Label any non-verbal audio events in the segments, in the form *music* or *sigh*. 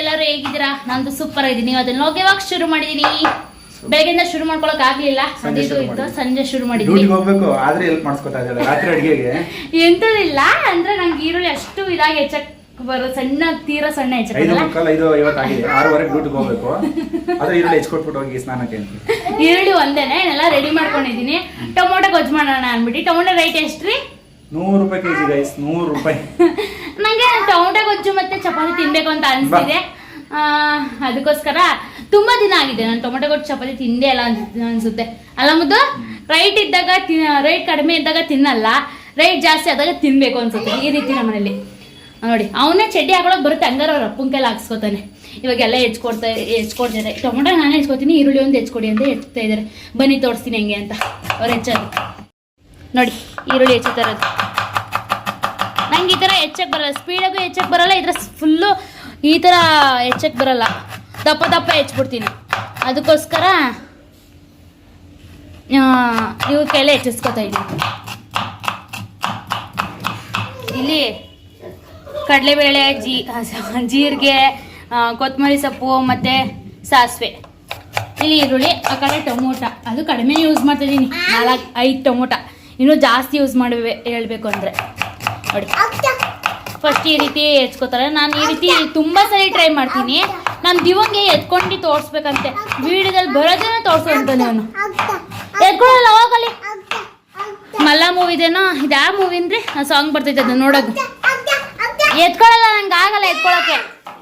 ಎಲ್ಲರೂ ಹೇಗಿದ್ದೀರಾ? ನಂದು ಸೂಪರ್ ಆಗಿದ್ದೀನಿ ಅದನ್ನ ಇವಾಗ ಶುರು ಮಾಡಿದೀನಿ ಬೆಳಗ್ಗೆಯಿಂದ ಶುರು ಮಾಡ್ಕೊಳಕ್ ಆಗ್ಲಿಲ್ಲ. ಸಂಜೆ ಅದಿದು ಇತ್ತು. ಸಂಜೆ ಶುರು ಮಾಡಿದ್ವಿ. ಹೋಗ್ಬೇಕು ಆದ್ರೆ ಹೆಲ್ಪ್ ಮಾಡಿಸ್ಕೊತಾ ಇದ್ದಾಳೆ ರಾತ್ರಿ ಅಡಿಗೆಗೆ. *laughs* ಎಂತದಿಲ್ಲ ಅಂದ್ರೆ ನಂಗೆ ಈರುಳ್ಳಿ ಅಷ್ಟು ಇದಾಗಿ ಹೆಚ್ಚಕ್ ಬರೋ ಸಣ್ಣ ತೀರಾ ಸಣ್ಣ ಐದು ಹೆಚ್ಚಕ್ಕಲ್ಲ ಮುಕ್ಕಾಲು ಐದು ಐವತ್ತಾಗಿದೆ. ಆರೂವರೆಗೆ ಡ್ಯೂಟಿಗೆ ಹೋಗ್ಬೇಕು. ಆದ್ರೆ ಈರುಳ್ಳಿ ಹೆಚ್ಕೊಟ್ಬಿಟ್ಟು ಹೋಗಿ ಸ್ನಾನಕ್ಕೆ ಅಂತ. *laughs* ಈರುಳ್ಳಿ ಒಂದೇನೆ ಎಲ್ಲ ರೆಡಿ ಮಾಡ್ಕೊಂಡಿದೀನಿ ಟೊಮೊಟೊ ಗೊಜ್ಜು ಮಾಡೋಣ ಅನ್ಬಿಟ್ಟು ಟೊಮೊಟೊ ರೈಟ್ ಎಷ್ಟ್ರಿ? ನೂರು ರೂಪಾಯಿ ಕೆಜಿ ಗೈಸ್ ನೂರು ರೂಪಾಯಿ. *laughs* ಟೊಮೊಟೊ ಗೊಜ್ಜು ಮತ್ತೆ ಚಪಾತಿ ತಿನ್ಬೇಕು ಅಂತ ಅನ್ಸ್ತಿದೆ ಅದಕ್ಕೋಸ್ಕರ ತುಂಬಾ ದಿನ ಆಗಿದೆ. ನಾನು ಟೊಮೊಟೊ ಗೊಜ್ಜು ಚಪಾತಿ ತಿಂದೇ ಇಲ್ಲ ಅನ್ಸ್- ಅನ್ಸುತ್ತೆ. ಅಲ್ಲ ಮುದ್ದು, ರೈಟ್ ಇದ್ದಾಗ ರೈಟ್ ಕಡಿಮೆ ಇದ್ದಾಗ ತಿನ್ನಲ್ಲ. ರೈಟ್ ಜಾಸ್ತಿ ಆದಾಗ ತಿನ್ಬೇಕು ಅನ್ಸುತ್ತೆ. ಈ ರೀತಿ ನಮ್ಮನೇಲಿ ನೋಡಿ, ಅವನೇ ಚಡ್ಡಿ ಹಾಕೊಳಕ್ ಬರುತ್ತೆ. ಹಂಗಾರ ಅವ್ರ ಅಪ್ಪನ ಕೈಲಿ ಹಾಕ್ಸ್ಕೊತಾನೆ. ಇವಾಗ ಎಲ್ಲ ಹೆಚ್ಕೊಡ್ತಾ, ಹೆಚ್ಕೊಡ್ತಾರೆ. ಟೊಮೊಟೊ ನಾನೇ ಹೆಚ್ಕೊತೀನಿ, ಈರುಳ್ಳಿ ಒಂದು ಹೆಚ್ಕೊಡಿ ಅಂತ ಹೆಚ್ತಾ ಇದ್ದಾರೆ. ಬನ್ನಿ ತೋರಿಸ್ತೀನಿ ಹೆಂಗೆ ಅಂತ. ಅವ್ರು ಹೆಚ್ಚೋದು ನೋಡಿ, ಈರುಳ್ಳಿ ಹೆಚ್ಚುತ್ತಾ ಇರೋದು. ನಂಗೆ ಈ ಥರ ಹೆಚ್ಚಕ್ಕೆ ಬರಲ್ಲ ಸ್ಪೀಡಾಗೂ ಹೆಚ್ಚಕ್ಕೆ ಬರಲ್ಲ, ಇದ್ರ ಫುಲ್ಲು ಈ ಥರ ಹೆಚ್ಚಕ್ಕೆ ಬರಲ್ಲ. ದಪ್ಪ ದಪ್ಪ ಹೆಚ್ಚಿಬಿಡ್ತೀನಿ ಅದಕ್ಕೋಸ್ಕರ ಇವಕ್ಕೆಲ್ಲ ಹೆಚ್ಚಿಸ್ಕೊತಾ ಇದ್ದೀನಿ. ಇಲ್ಲಿ ಕಡಲೆಬೇಳೆ, ಜೀ, ಜೀರಿಗೆ ಕೊತ್ತಂಬರಿ ಸೊಪ್ಪು ಮತ್ತು ಸಾಸಿವೆ. ಇಲ್ಲಿ ಈರುಳ್ಳಿ, ಆ ಕಡೆ ಟೊಮೊಟ. ಅದು ಕಡಿಮೆ ಯೂಸ್ ಮಾಡ್ತಾ ಇದ್ದೀನಿ ನಾಲ್ಕು ಐದು ಟೊಮೊಟ. ಇನ್ನೂ ಜಾಸ್ತಿ ಯೂಸ್ ಮಾಡಬೇಕು ಹೇಳಬೇಕು ಅಂದರೆ. ನೋಡಿ. ಫಸ್ಟ್ ಈ ರೀತಿ ಹೆಚ್ಕೋತಾರೆ ನಾನು ಈ ರೀತಿ ತುಂಬ ಸರಿ ಟ್ರೈ ಮಾಡ್ತೀನಿ. ನಾನು ದಿವಂಗೆ ಎತ್ಕೊಂಡು ತೋರಿಸ್ಬೇಕಂತೆ. ವಿಡಿಯೋದಲ್ಲಿ ಬರೋದನ್ನ ತೋರಿಸು ಅಂತಾನೆ ಅವನು ಎತ್ಕೊಳ್ಳಲ್ಲ ಹೋಗಲಿ. ಮಲ್ಲ ಮೂವಿದೇನೋ ಇದು ಯಾವ ಮೂವಿ ಅಂದ್ರೆ? ಆ ಸಾಂಗ್ ಬರ್ತೈತೆ ಅದನ್ನ ನೋಡೋದು. ಎತ್ಕೊಳ್ಳಲ್ಲ ನಂಗೆ ಆಗಲ್ಲ ಎತ್ಕೊಳಕ್ಕೆ.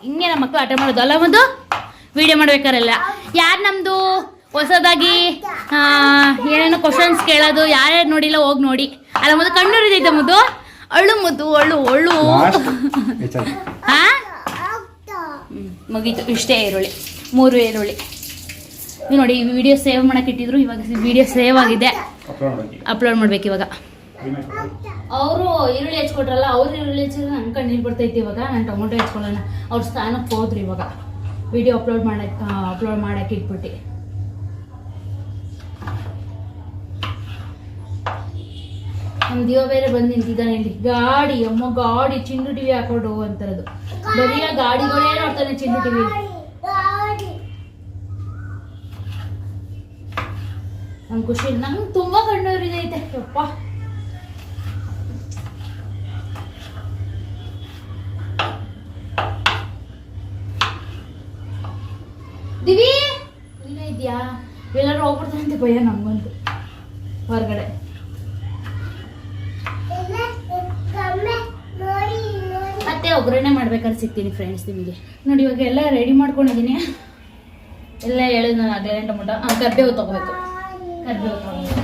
ಹಿಂಗೆ ನಮ್ಮ ಮಕ್ಕಳು ಆಟ ಮಾಡೋದು? ಅಲ್ಲ ಒಂದು ವಿಡಿಯೋ ಮಾಡ್ಬೇಕಾರೆಲ್ಲ. ಯಾರು ನಮ್ಮದು ಹೊಸದಾಗಿ ಏನೇನು ಏನೇನೋ ಕ್ವಶನ್ಸ್ ಕೇಳೋದು ಯಾರ್ಯಾರು ನೋಡಿಲ್ಲ ಹೋಗಿ ನೋಡಿ. ಅಲ್ಲ ಮೊದಲು ಕಣ್ಣೂರಿದೈತೆ ಮುದ್ದು. ಅಳ್ಳು ಮುದ್ದು ಅಳು ಅಳು ಮುಗೀತು. ಇಷ್ಟೇ ಈರುಳ್ಳಿ. ಮೂರು ಈರುಳ್ಳಿ. ನೀವು ನೋಡಿ ವಿಡಿಯೋ ಸೇವ್ ಮಾಡಕ್ಕೆ ಇಟ್ಟಿದ್ರು ಇವಾಗ ವಿಡಿಯೋ ಸೇವ್ ಆಗಿದೆ. ಅಪ್ಲೋಡ್ ಮಾಡಿ ಅಪ್ಲೋಡ್ ಮಾಡ್ಬೇಕು ಇವಾಗ. ಅವರು ಈರುಳ್ಳಿ ಹೆಚ್ಕೊಟ್ರಲ್ಲ ಅವ್ರು ಈರುಳ್ಳಿ ಹೆಚ್ಚಿದ್ರೆ ನನ್ನ ಕಣ್ಣು ನೀರು ಬರ್ತೈತಿ ಇವಾಗ. ನಾನು ಟೊಮೊಟೊ ಹೆಚ್ಕೊಳ್ಳೋಣ. ಅವ್ರ ಸ್ಥಾನಕ್ಕೆ ಹೋದ್ರು ಇವಾಗ. ವಿಡಿಯೋ ಅಪ್ಲೋಡ್ ಮಾಡಕ್ಕೆ ಅಪ್ಲೋಡ್ ಮಾಡಕ್ಕೆ ಇಟ್ಬಿಟ್ಟು. ನಮ್ಮ ದೇವ ಬೇರೆ ಬಂದು ನಿಂತಿದ್ದಾನೆ ಇಲ್ಲಿ. ಗಾಡಿ, ಅಮ್ಮ ಗಾಡಿ, ಚಿಂಡು ಟಿವಿ ಹಾಕೊಂಡು ಅಂತಾರದು. ಬರೀ ಗಾಡಿಗಳೇ ನೋಡ್ತಾನೆ ಚಿಂಡು ಟಿವಿ. ನಂಗೆ ಖುಷಿ ನಂಗೆ ತುಂಬಾ ಐತೆ. ಯಪ್ಪ. ದಿವಿ ಇಲ್ಲ ಇದೆಯಾ ಎಲ್ಲರೂ ಹೋಗ್ಬಿಡ್ತಾರೆ ಅಂತ ಭಯ ನಮಗಂತೂ ಮತ್ತೆ ಒಗ್ಗರಣೆ ಮಾಡ್ಬೇಕಾದ್ರೆ ಸಿಗ್ತೀನಿ ಫ್ರೆಂಡ್ಸ್ ನಿಮಗೆ. ನೋಡಿ ಇವಾಗ ಎಲ್ಲ ರೆಡಿ ಮಾಡ್ಕೊಂಡಿದ್ದೀನಿ. ಎಲ್ಲ ಹೇಳಿದ್ ನಾನು ಆಗಲೇ ಟೊಮೊಟೊ ಕರ್ಬೇವು ತಗೋಬೇಕು. ಕರ್ಬೇವು ತೊಗೊಬೇಕು.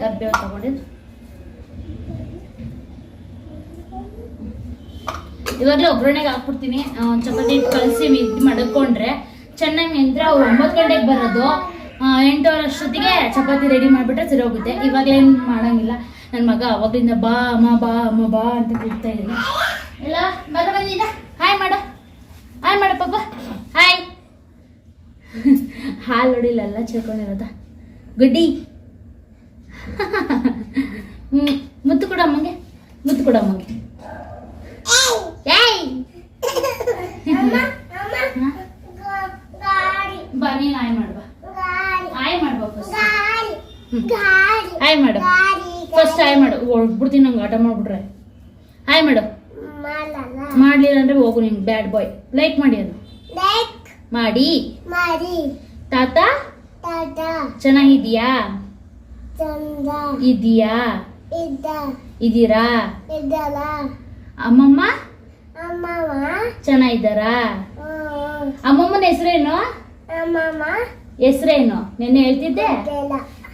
ಕರ್ಬೇವು ತೊಗೊಂಡಿದ್ದು ಇವಾಗಲೇ ಒಗ್ಗರಣೆಗೆ ಹಾಕ್ಬಿಡ್ತೀನಿ. ಚಪಾತಿ ಕಲಸಿ ಇದು ಮಡಕೊಂಡ್ರೆ ಚೆನ್ನಾಗಿ ನೆಂದ್ರೆ ಅವ್ರು ಒಂಬತ್ತು ಗಂಟೆಗೆ ಬರೋದು. ಎಂಟೂವರೆ ಅಷ್ಟೊತ್ತಿಗೆ ಚಪಾತಿ ರೆಡಿ ಮಾಡಿಬಿಟ್ರೆ ಸರಿ ಹೋಗುತ್ತೆ. ಇವಾಗಲೇನು ಮಾಡಂಗಿಲ್ಲ. ನನ್ನ ಮಗ ಅವಾಗಲಿಂದ ಬಾ, ಅಮ್ಮ ಬಾ ಅಮ್ಮ ಬಾ ಅಂತ ಕೂಗ್ತಾ ಇದ್ದೀನಿ. ಎಲ್ಲ ಮಗ ಬಂದಿದ್ದ ಹಾಯ್ ಮಾಡ. ಹಾಯ್ ಮಾಡ ಪಾಪ ಹಾಯ್ ಹಾಲು ಹೊಡಿಲಲ್ಲ ಚೇಳ್ಕೊಂಡಿರೋದ ಗುಡ್ಡಿ. *laughs* ಮುತ್ತು ಕೊಡು ಅಮ್ಮಗೆ, ಮುತ್ತು ಕೊಡು ಅಮ್ಮಗೆ ಏಯ್ ಬಾ ನೀನು ಆಯ್ ಮಾಡ್ಬಾ ಆಯ್ ಮಾಡ್ಬಾ ಫಸ್ಟ್ ಆಯ್ ಮಾಡು ಫಸ್ಟ್ ಹೊಡ್ಬಿಡ್ತೀನಿ ನಂಗೆ ಆಟ ಮಾಡ್ಬಿಟ್ರೆ. ಹಾಯ್ ಮೇಡಮ್ ಮಾಡ್ಲಿಲ್ಲ ಅಂದ್ರೆ ಹೋಗು ನಿಂಗೆ ಬ್ಯಾಡ್ ಬಾಯ್ ಲೈಕ್ ಮಾಡಿ ಅದು. ಮಾಡಿ. ತಾತ? ಚೆನ್ನಾಗಿದ್ಯಾ ಇದೀಯಾ ಇದೀರಾ ಅಮ್ಮಮ್ಮ? ಚೆನ್ನಾಗಿದ್ದಾರಾ? ಅಮ್ಮಮ್ಮನ ಹೆಸರೇನು? ಹೆಸರೇನು? ನೆನ್ನೆ ಹೇಳ್ತಿದ್ದೆ?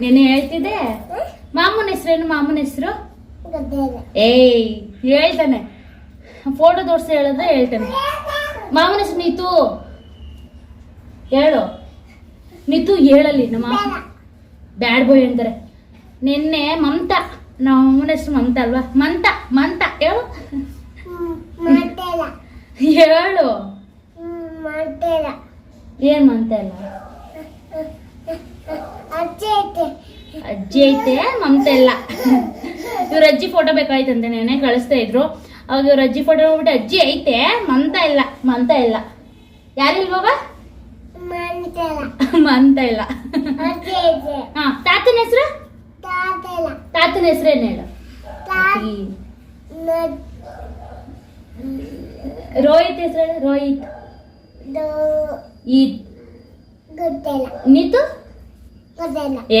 ನೆನ್ನೆ ಹೇಳ್ತಿದ್ದೆ? ಮಾಮನ ಹೆಸರೇನು ಮಾಮನ ಹೆಸರು? ಏಯ್ ಹೇಳ್ತಾನೆ. ಫೋಟೋ ತೋರಿಸಿ ಹೇಳಿದ್ರೆ ಹೇಳ್ತಾನೆ. ಮಾಮನ ಹೆಸರು ನೀತು. ಹೇಳು. ನೀತು ಹೇಳಲಿ ನಮ್ಮ ಬ್ಯಾಡ್ ಬಾಯ್ ಅಂತಾರೆ. ನಿನ್ನೆ ಮಮತಾ ನಮ್ಮ ಅಮ್ಮನ ಹೆಸರು ಮಮತಾ ಅಲ್ವಾ? ಮಂತ ಮಂತ. ಹೇಳು. ಹೇಳು. ಏನ್ ಮಂತ ಇಲ್ಲ ಅಜ್ಜಿ ಐತೆ. ಮಮತಾ ಇಲ್ಲ ಇವ್ರ ಅಜ್ಜಿ ಫೋಟೋ ಬೇಕಾಯ್ತಂತೆ ನೆನೆ ಕಳಿಸ್ತಾ ಇದ್ರು. ಅವಾಗ ಇವ್ರ ಅಜ್ಜಿ ಫೋಟೋ ನೋಡ್ಬಿಟ್ಟು ಅಜ್ಜಿ ಐತೆ ಮಂತ ಇಲ್ಲ ಮಂತ ಇಲ್ಲ. ಯಾರಿಲ್ವವ ಮಂತ ಇಲ್ಲ. ಹಾ ತಾತನ ಹೆಸರು? ತಾತನ. ಹೆಸರೇನು ಹೇಳು? ರೋಹಿತ್ ಹೆಸರು ರೋಹಿತ್. ಈ ನೀತು?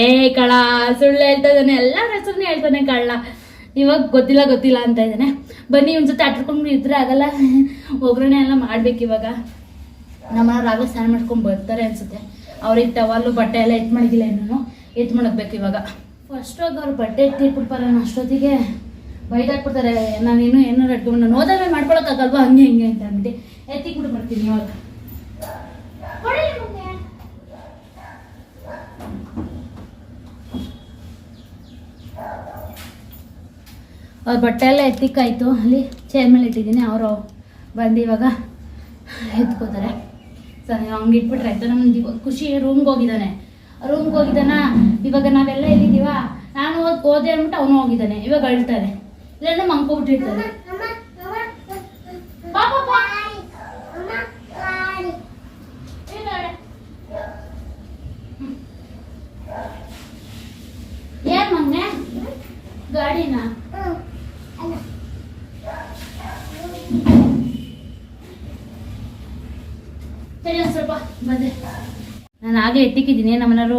ಏ ಕಳ ಸುಳ್ಳು ಹೇಳ್ತಾ ಇದ್ದಾನೆ ಎಲ್ಲಾರ ಹೆಸರನ್ನ ಹೇಳ್ತಾನೆ ಕಳ್ಳ. ಇವಾಗ ಗೊತ್ತಿಲ್ಲ ಗೊತ್ತಿಲ್ಲ ಅಂತ ಇದ್ದಾನೆ. ಬನ್ನಿ ಒಂದ್ ಜೊತೆ ಆಟಾಡ್ಕೊಂಡು ಇದ್ರೆ ಆಗಲ್ಲ. ಒಗ್ಗರಣೆ ಎಲ್ಲ ಮಾಡ್ಬೇಕು ಇವಾಗ. ನಮ್ಮನವ್ರು ಆಗಲೇ ಸ್ನಾನ ಮಾಡ್ಕೊಂಡು ಬರ್ತಾರೆ ಅನ್ಸುತ್ತೆ. ಅವ್ರಿಗೆ ಟವಲ್ಲು ಬಟ್ಟೆ ಎಲ್ಲ ಎತ್ ಮಾಡಿಗಿಲ್ಲ ಏನೋ ಎತ್ ಮಾಡಬೇಕು ಇವಾಗ. ಫಸ್ಟ್ ಹೋಗಿ ಅವ್ರು ಬಟ್ಟೆ ಎತ್ತಿಟ್ಬಿಡ್ತಾರೆ ಅಷ್ಟೊತ್ತಿಗೆ. ಬೈದಾಕ್ಬಿಡ್ತಾರೆ. ನಾನು ಇನ್ನೂ ಏನಾರು ಇಟ್ಕೊಂಡು ನಾನು ಹೋದಾಗ ಮಾಡ್ಕೊಳಕ್ಕಾಗಲ್ವಾ? ಹಂಗೆ, ಹಿಂಗೆ ಅಂತ ಅಂದ್ಬಿಟ್ಟು ಎತ್ತಿಕ್ಬಿಟ್ಟು ಬರ್ತೀನಿ ಇವಾಗ ಕೊಡಿ ಮಮ್ಮಿ. ಅವ್ರ ಬಟ್ಟೆ ಎಲ್ಲ ಎತ್ತಿಕ್ಕಾಯ್ತು ಅಲ್ಲಿ ಚೇರ್ ಮೇಲೆ ಇಟ್ಟಿದ್ದೀನಿ. ಅವರು ಬಂದು ಇವಾಗ ಎತ್ಕೋತಾರೆ. ಸರಿ, ಹಂಗೆ ಇಟ್ಬಿಟ್ರೆ ಆಯ್ತು? ನಮ್ಮ ಖುಷಿ ರೂಮ್ಗೆ ಹೋಗಿದ್ದಾನೆ. ರೂಮ್ಗೆ ಹೋಗಿದ್ದಾನ. ಇವಾಗ ನಾವೆಲ್ಲ ಎಲ್ಲಿದ್ದೀವ? ನಾನು ಹೋಗಿ ಹೋದೆ ಅಂದ್ಬಿಟ್ಟು ಅವನು ಹೋಗಿದ್ದಾನೆ. ಇವಾಗ ಅಳ್ತಾನೆ. ಇಲ್ಲಾಂದ್ರೆ ಮಂಕೋಬಿಟ್ಟಿರ್ತಾನೆ ಬಾ ಬಾ, ಬಾ. ಇಲ್ಲ, ಇಲ್ಲ. ಏನ್ ಮೊನ್ನೆ ಗಾಡಿನ ಸರಿ ಒಂದ್ ಸ್ವಲ್ಪ ಬಂದೆ ಆಗಲೇ ಎತ್ತಿಕ್ಕಿದ್ದೀನಿ ನಮ್ಮನೆಯವರು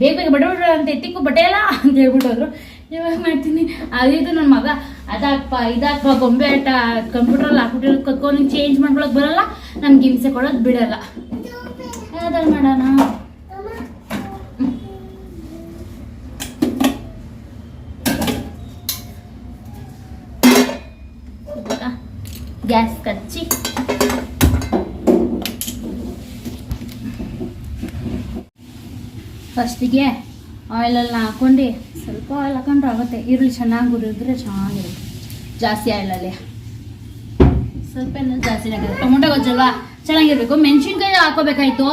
ಬೇಗ ಬೇಗ ಬಡ ಬಡ ಅಂತ ಎತ್ತಿಕ್ಕು ಬಟ್ಟೆ ಅಲ್ಲ ಅಂತ ಹೇಳ್ಬಿಟ್ಟು ಹೋದ್ರು. ಇವಾಗ ಮಾಡ್ತೀನಿ. ಅದಿದು ನನ್ನ ಮಗ. ಅದಾಕ್ಪ, ಇದಾಕ್ಪ, ಗೊಂಬೆ ಆಟ ಕಂಪ್ಯೂಟ್ರಲ್ಲಿ ಹಾಕ್ಬಿಟ್ಟಿರೋ ಕತ್ಕೊಂಡು ಚೇಂಜ್ ಮಾಡ್ಕೊಳಕ್ ಬರಲ್ಲ ನಮ್ಗೆ ಹಿಂಸೆ ಕೊಡೋದು ಬಿಡಲ್ಲ. ಯಾವ್ದಾರು ಮಾಡೋಣ? ಗ್ಯಾಸ್ ಕಚ್ಚಿ. ಫಸ್ಟಿಗೆ ಆಯಿಲಲ್ಲಿ ಹಾಕ್ಕೊಂಡು ಸ್ವಲ್ಪ ಆಯಿಲ್ ಹಾಕೊಂಡ್ರೆ ಆಗುತ್ತೆ. ಈರುಳ್ಳಿ ಚೆನ್ನಾಗಿ ಹುರಿದ್ರೆ ಚೆನ್ನಾಗಿರುತ್ತೆ. ಜಾಸ್ತಿ ಆಯಿಲಲ್ಲಿ ಸ್ವಲ್ಪ ಜಾಸ್ತಿ ಆಗುತ್ತೆ ಟೊಮೊಟೊ ಗೊಜ್ಜಲ್ವಾ? ಚೆನ್ನಾಗಿರ್ಬೇಕು. ಮೆಣಸಿನ್ಕಾಯಿ ಹಾಕೋಬೇಕಾಯ್ತು.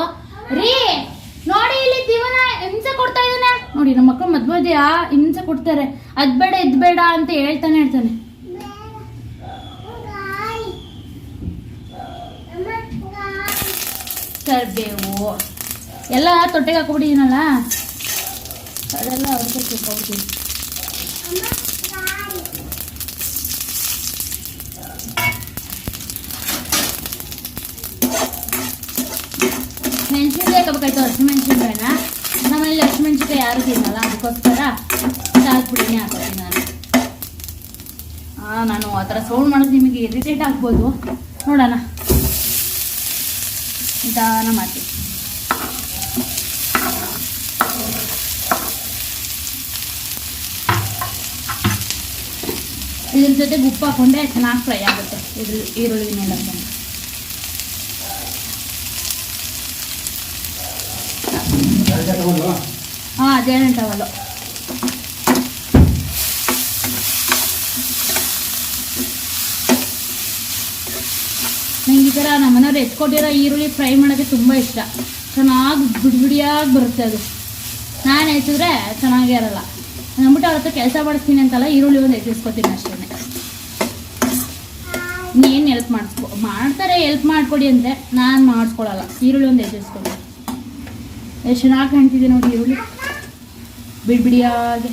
ರೀ, ನೋಡಿ ಇಲ್ಲಿ ದಿವನ ಹಿಂಸೆ ಕೊಡ್ತಾ ಇದ್ದಾನೆ. ನೋಡಿ, ನಮ್ಮ ಮಕ್ಕಳು ಮದ್ವೆ ಇದೆಯಾ? ಹಿಂಸೆ ಕೊಡ್ತಾರೆ. ಅದ್ ಬೇಡ, ಇದ್ ಬೇಡ ಅಂತ ಹೇಳ್ತಾನೆ ಹೇಳ್ತಾನೆ ಕರ್ಬೇವು ಎಲ್ಲ ತೊಟ್ಟೆಗೆ ಹಾಕೊಬಿಟ್ಟಿದ್ದೀನಲ್ಲ? ಅದೆಲ್ಲ ಅವ್ರಿಗೆ ತಿಳ್ಕೊಬಿಡ್ತೀನಿ ಮೆಣಸಿನ್ಕಾಯಿ ಹಾಕಬೇಕಾಯ್ತು ಹಸಿಮೆಣಸಿನ್ಕಾಯಿನ. ನಮ್ಮಲ್ಲಿ ಹಸಿಮೆಣಸಿನ್ಕಾಯಿ ಯಾರು ತಿನ್ನಲ್ಲ ಅದಕ್ಕೋಸ್ಕರ ಹಾಕ್ಬಿಟ್ಟಿನಿ ಹಾಕೋತೀನಿ ನಾನು. ಹಾಂ ನಾನು ಆ ಥರ ಸೌಂಡ್ ಮಾಡೋದು ನಿಮಗೆ ಇರಿಟೇಟ್ ಆಗ್ಬೋದು. ನೋಡೋಣ. ನಿಧಾನ ಮಾಡ್ತೀನಿ ಇದ್ರ ಜೊತೆ ಉಪ್ಪು ಹಾಕೊಂಡೆ ಚೆನ್ನಾಗಿ ಫ್ರೈ ಆಗುತ್ತೆ. ಇದ್ರ ಈರುಳ್ಳಿ ಮೇಲೆ ಹಾಕೊಂಡು ಹಾಂ ಅದೇ ಟವಲ್ಲು ನಂಗೆ ಈ ಥರ ನಮ್ಮನೆಯವ್ರು ಎತ್ಕೊಟ್ಟಿರೋ ಈರುಳ್ಳಿ ಫ್ರೈ ಮಾಡೋಕ್ಕೆ ತುಂಬ ಇಷ್ಟ. ಚೆನ್ನಾಗಿ ಗುಡಿ ಗುಡಿಯಾಗಿ ಬರುತ್ತೆ ಅದು. ನಾನು ಹೆಚ್ಚಿದ್ರೆ ಚೆನ್ನಾಗೇ ಇರಲ್ಲ. ಅಂದ್ಬಿಟ್ಟು ಅವ್ರ ಹತ್ರ ಕೆಲಸ ಮಾಡಿಸ್ತೀನಿ ಅಂತಲ್ಲ ಈರುಳ್ಳಿ ಒಂದು ಎತ್ತಿಸ್ಕೊತೀನಿ ಅಷ್ಟೇ. ಇನ್ನೇನು ಹೆಲ್ಪ್ ಮಾಡಿಸ್ಕೊ ಮಾಡ್ತಾರೆ ಹೆಲ್ಪ್ ಮಾಡಿಕೊಡಿ ಅಂದರೆ ನಾನು ಮಾಡಿಸ್ಕೊಳಲ್ಲ ಈರುಳ್ಳಿ ಒಂದು ಹೆಚ್ಚಿಸ್ಕೊಂಡು ಎಷ್ಟು ಚೆನ್ನಾಗಿ ಕಾಣ್ತಿದೆ ನೋಡಿ ಈರುಳ್ಳಿ. ಬಿಡಿ ಬಿಡಿಯಾಗಿ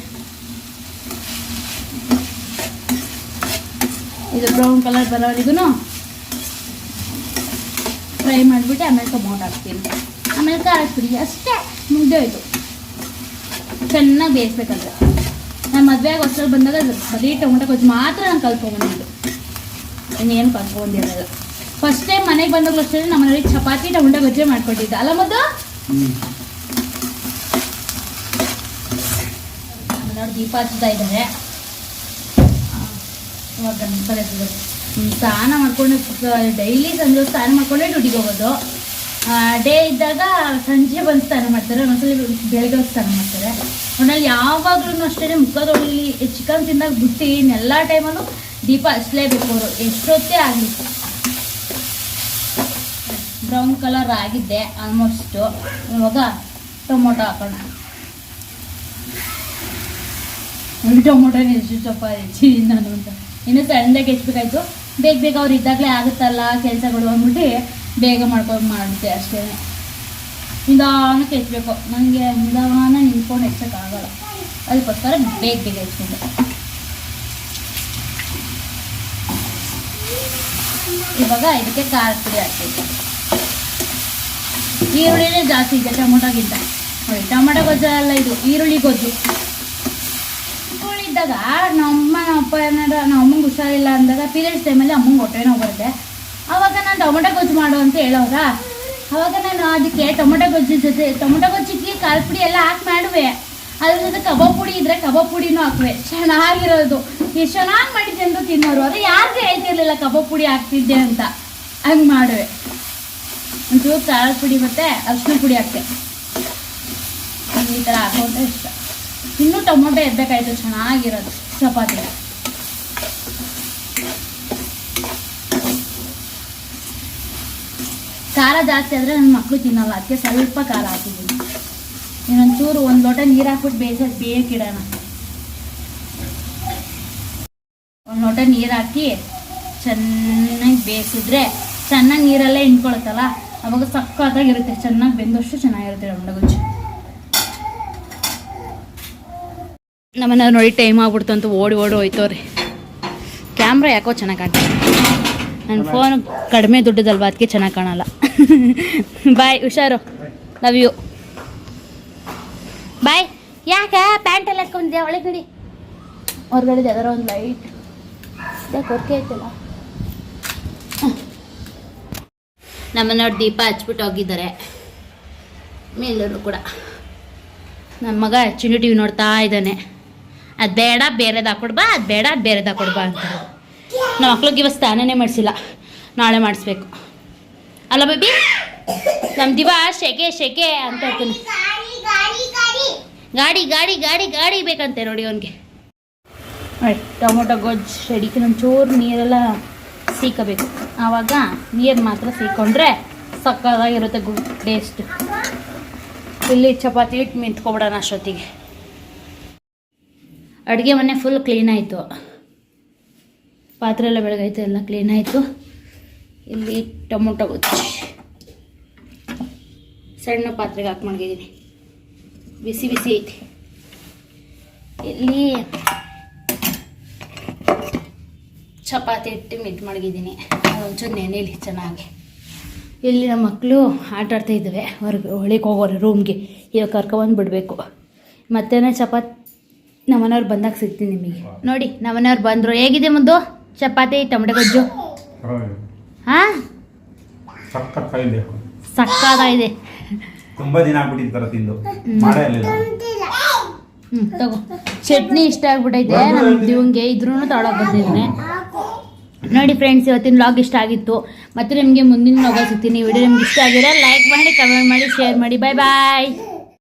ಇದು ಬ್ರೌನ್ ಕಲರ್ ಬರೋರಿಗೂ ಫ್ರೈ ಮಾಡಿಬಿಟ್ಟು ಆಮೇಲೆ ಟೊಮೊಟೊ ಹಾಕ್ತೀನಿ. ಆಮೇಲೆ ಪುಡಿ. ಅಷ್ಟೇ, ಮುಗ್ದೆ ಹೋಯ್ತು. ಚೆನ್ನಾಗಿ ಬೇಯಿಸ್ಬೇಕಂದ್ರೆ ನಾನು ಮದುವೆಯಾಗಿ ಹೊಸಲ್ಲಿ ಬಂದಾಗ ಬರೀ ಟೊಮೊಟೊ ಗೊಜ್ಜು ಮಾತ್ರ ನಾನು ಕಲ್ತ್ಕೊಂಡ್ಬಂದಿದ್ದು ಇನ್ನೇನು ಪಂದ್ಕೊಂಡಿರಲ್ಲ ಫಸ್ಟ್ ಟೈಮ್ ಮನೆಗೆ ಬಂದಾಗಲೂ ಅಷ್ಟೇ ನಮ್ಮ ಮನೇಲಿ ಚಪಾತಿ ಉಂಡೆ ಗೊಜ್ಜೆ ಮಾಡ್ಕೊಟ್ಟಿದ್ದೆ. ಅಲ್ಲ ಮದ್ದು? ದೀಪ ಹಚ್ತಾ ಇದ್ದಾರೆ ಸರಿ. ಹ್ಮ್, ಸ್ನಾನ ಮಾಡ್ಕೊಂಡು ಡೈಲಿ ಸಂಜೆ ಸ್ನಾನ ಮಾಡ್ಕೊಂಡೇ ಡ್ಯೂಟಿಗೆ ಹೋಗೋದು. ಡೇ ಇದ್ದಾಗ ಸಂಜೆ ಬಂದು ಸ್ನಾನ ಮಾಡ್ತಾರೆ ಒಂದ್ಸಲಿ ಬೆಳಗ್ಗೆ ಸ್ನಾನ ಮಾಡ್ತಾರೆ. ಒಟ್ನಲ್ಲಿ ಯಾವಾಗ್ಲೂ ಅಷ್ಟೇ ಮುಖದೊಳಿ ತೊಳಿಲಿ ಚಿಕನ್ ತಿಂದಾಗ ಬುಟ್ಟಿ ಇನ್ನೆಲ್ಲ ಟೈಮಲ್ಲೂ ದೀಪ ಹಚ್ಚಲೇಬೇಕು ಅವರು ಎಷ್ಟೊತ್ತೇ ಆಗಲಿ. ಬ್ರೌನ್ ಕಲರ್ ಆಗಿದ್ದೆ ಆಲ್ಮೋಸ್ಟು ಇವಾಗ ಟೊಮೊಟೊ ಹಾಕೋಣ. ಟೊಮೊಟೊ ಎಷ್ಟು ಚಪ್ಪ ಹೆಚ್ಚಿ ನಾನು ಅಂತ. ಇನ್ನೂ ಸಣ್ಣದಾಗಿ ಹೆಚ್ಚಬೇಕಾಯ್ತು. ಬೇಗ ಬೇಗ ಅವ್ರು ಇದ್ದಾಗಲೇ ಆಗುತ್ತಲ್ಲ ಕೆಲಸಗಳು ಅಂದ್ಬಿಟ್ಟು ಬೇಗ ಮಾಡ್ಕೊಂಡು ಮಾಡಿದ್ದೆ ಅಷ್ಟೇ. ನಿಧಾನಕ್ಕೆ ಹೆಚ್ಚಬೇಕು ನನಗೆ ನಿಧಾನ ನಿಂತ್ಕೊಂಡು ಹೆಚ್ಚೋಕ್ಕಾಗಲ್ಲ ಅದಕ್ಕೋಸ್ಕರ ಬೇಗ ಬೇಗ ಹೆಚ್ಚಬೇಕು ಇವಾಗ ಇದಕ್ಕೆ ಖಾರದ ಪುಡಿ ಹಾಕ್ಬೇಕು. ಈರುಳ್ಳಿನೇ ಜಾಸ್ತಿ ಇದೆ ಟೊಮೊಟೊಗಿಂತ ನೋಡಿ, ಟೊಮೊಟೊ ಗೊಜ್ಜು ಅಲ್ಲ ಇದು, ಈರುಳ್ಳಿ ಗೊಜ್ಜು. ಇದ್ದಾಗ ನಮ್ಮ ಅಪ್ಪ ಏನಾದ್ರು, ನಮ್ಮ ಅಮ್ಮಂಗೆ ಹುಷಾರಿಲ್ಲ ಅಂದಾಗ ಪೀರಿಯಡ್ಸ್ ಟೈಮಲ್ಲಿ ಅಮ್ಮಂಗೆ ಹೊಟ್ಟೆ ನೋವು ಬರುತ್ತೆ. ಅವಾಗ ನಾನು ಟೊಮೊಟೊ ಗೊಜ್ಜು ಮಾಡು ಅಂತ ಹೇಳೋರ ಅವಾಗ ನಾನು ಅದಕ್ಕೆ ಟೊಮೊಟೊ ಗೊಜ್ಜಿನ ಜೊತೆ, ಟೊಮೊಟೊ ಗೊಜ್ಜಿಗೆ ಖಾರದ ಪುಡಿ ಎಲ್ಲ ಹಾಕಿ ಮಾಡುವೆ. ಅದ್ರ ಜೊತೆ ಕಬಾಬ್ ಪುಡಿ ಇದ್ರೆ ಕಬಾಬ್ ಪುಡಿನೂ ಹಾಕುವೆ. ಚೆನ್ನಾಗಿರೋದು. ಎಷ್ಟು ಚೆನ್ನಾಗಿ ಮಾಡಿ ಜನರು ತಿನ್ನೋರು. ಅದು ಯಾರಿಗೂ ಹೇಳ್ತಿರ್ಲಿಲ್ಲ ಕಬಾಬ್ ಪುಡಿ ಹಾಕ್ತಿದ್ದೆ ಅಂತ. ಹಂಗೆ ಮಾಡುವೆ. ಒಂಚೂರು ಖಾರದ ಪುಡಿ ಮತ್ತು ಅರಿಶಿನ ಪುಡಿ ಹಾಕ್ತೆ. ಈ ಥರ ಹಾಕೊಂಡ್ರೆ ಇಷ್ಟ. ಇನ್ನೂ ಟೊಮೊಟೊ ಎದ್ದಕ್ಕಾಯ್ತು ಚೆನ್ನಾಗಿರೋದು ಚಪಾತಿ. ಖಾರ ಜಾಸ್ತಿ ಆದರೆ ನನ್ನ ಮಕ್ಕಳು ತಿನ್ನಲ್ಲ ಅದಕ್ಕೆ ಸ್ವಲ್ಪ ಖಾರ ಹಾಕಿದ್ದೀನಿ. ಇನ್ನೊಂಚೂರು ಒಂದು ಲೋಟ ನೀರು ಹಾಕ್ಬಿಟ್ಟು ಬೇಯಿಸೋದು ಬೇಯಕ್ಕಿಡೋಣ ಒಂದು ಲೋಟ ನೀರು ಹಾಕಿ ಚೆನ್ನಾಗಿ ಬೇಯಿಸಿದ್ರೆ ಚೆನ್ನಾಗಿ ನೀರಲ್ಲೇ ಹಿಂಡ್ಕೊಳತ್ತಲ್ಲ? ಅವಾಗ ಸಕ್ಕತ್ತಾಗಿರುತ್ತೆ ಚೆನ್ನಾಗಿ ಬೆಂದಷ್ಟು ಚೆನ್ನಾಗಿರುತ್ತೆ ಗೊಜ್ಜು ನಮ್ಮನ್ನ ನೋಡಿ ಟೈಮ್ ಆಗ್ಬಿಡ್ತು ಅಂತ ಓಡಿ ಓಡಿ ಹೋಯ್ತವ್ರಿ. ಕ್ಯಾಮ್ರಾ ಯಾಕೋ ಚೆನ್ನಾಗಿ ಕಾಣ್ತದೆ ನನ್ನ ಫೋನ್ ಕಡಿಮೆ ದುಡ್ಡದಲ್ವಾ? ಅದಕ್ಕೆ ಚೆನ್ನಾಗಿ ಕಾಣಲ್ಲ. *laughs* ಬಾಯ್ ಹುಷಾರು. Love you bye. ಯಾಕೆ? ಪ್ಯಾಂಟ್ ಎಲ್ಲ ಹಾಕೊಂಡಿದ್ದೆ ಒಳಗಡೆ ಹೊರಗಡೆ ಯಾವ್ದಾರ ಒಂದು ಲೈಟ್ ಯಾಕೆ ಹೊರಕೆ ಐತಲ್ಲ. ದೀಪ ಹಚ್ಬಿಟ್ಟು ಹೋಗಿದ್ದಾರೆ. ಮೇಲೂ ಕೂಡ. ನನ್ನ ಮಗ ಚಿನ್ನು ಟಿವಿ ನೋಡ್ತಾ ಇದ್ದಾನೆ. ಅದು ಬೇಡ ಬೇರೆದು ಹಾಕೊಡ್ಬಾ ಅದು ಬೇಡ ಅದು ಬೇರೆದು ಹಾಕೊಡ್ಬಾ ಅಂತ ನಮ್ಮ ಮಕ್ಳಿಗೆ ಇವತ್ತು ಸ್ನಾನನೇ ಮಾಡಿಸಿಲ್ಲ. ನಾಳೆ ಮಾಡಿಸ್ಬೇಕು. ಅಲ್ಲ ಬೇಬಿ ನಮ್ಮ ದಿವ ಶೆಕೆ ಶೆಕೆ ಅಂತ ಹೇಳ್ತೀನಿ. ಗಾಡಿ ಗಾಡಿ ಗಾಡಿ ಗಾಡಿ ಬೇಕಂತೆ ನೋಡಿ ಅವನಿಗೆ. ಟೊಮೊಟೊ, ಗೊಜ್ಜು ರೆಡಿಗೆ ಒಂಚೂರು ನೀರೆಲ್ಲ ಸೀಕಬೇಕು. ಆವಾಗ ನೀರು ಮಾತ್ರ ಸೀಕೊಂಡ್ರೆ ಸಕ್ಕತ್ತಾಗಿರುತ್ತೆ ಗುಡ್ ಟೇಸ್ಟ್ ಇಲ್ಲಿ ಚಪಾತಿ ಇಟ್ಟು ಮಿಂತ್ಕೊಬಿಡೋಣ ಅಷ್ಟೊತ್ತಿಗೆ. ಅಡುಗೆ ಮನೆ ಫುಲ್ ಕ್ಲೀನ್ ಆಯಿತು. ಪಾತ್ರೆ ಎಲ್ಲ ಬೆಳಗಾಯಿತು, ಎಲ್ಲ ಕ್ಲೀನ್ ಆಯಿತು. ಇಲ್ಲಿ ಟೊಮೊಟೊ, ಗೊಜ್ಜು. ಸಣ್ಣ ಪಾತ್ರೆಗೆ ಹಾಕಿ ಮಡಗಿದ್ದೀನಿ ಬಿಸಿ ಬಿಸಿ ಐತಿ. ಇಲ್ಲಿ ಚಪಾತಿ ಇಟ್ಟು ಮಿಟ್ ಮಡಗಿದ್ದೀನಿ. ಒಂಚೂರು ನೆನೆಯಲ್ಲಿ ಚೆನ್ನಾಗಿ. ಇಲ್ಲಿ ನಮ್ಮ ಮಕ್ಕಳು ಆಟ ಆಡ್ತಾ ಇದ್ದಾವೆ ಹೊರಗೆ ಒಳಗೆ ಹೋಗೋರು ರೂಮ್ಗೆ ಇವಾಗ ಕರ್ಕೊಬಂದು ಬಿಡಬೇಕು. ಮತ್ತೇನೆ ಚಪಾತಿ ನಮ್ಮನೆಯವ್ರು ಬಂದಾಗ ಸಿಗ್ತೀನಿ ನಿಮಗೆ. ನೋಡಿ ನಮ್ಮನೆಯವ್ರು ಬಂದರು. ಹೇಗಿದೆ ಮುದ್ದು? ಚಪಾತಿ ಟೊಮೆಟೊ ಗೊಜ್ಜು? ಹಾಂ? ಸಕ್ಕತ್ತಾಗಿದೆ. ತುಂಬಾ ದಿನ ಆಗ್ಬಿಟ್ಟಿತ್ತು ತಿಂದು. ಮಾಡೇ ಇರಲಿಲ್ಲ. ಹ್ಞೂ ತಗೋ. ಚಟ್ನಿ ಇಷ್ಟ ಆಗ್ಬಿಟ್ಟೈತೆ. ನಮ್ಮ ದಿವಂಗೆ ಇದ್ರೂ ತಗೊಳಕ್ಕೆ ಬಂದಿದ್ದಾನೆ. ನೋಡಿ ಫ್ರೆಂಡ್ಸ್ ಇವತ್ತಿನ ಲಾಗ್ ಇಷ್ಟ ಆಗಿತ್ತು. ಮತ್ತೆ ನಿಮಗೆ ಮುಂದಿನ ವ್ಲಾಗ ಸಿಗ್ತೀನಿ. ವಿಡಿಯೋ ನಿಮ್ಗೆ ಇಷ್ಟ ಆಗಿರೋ ಲೈಕ್ ಮಾಡಿ ಕಮೆಂಟ್ ಮಾಡಿ ಶೇರ್ ಮಾಡಿ. ಬಾಯ್ ಬಾಯ್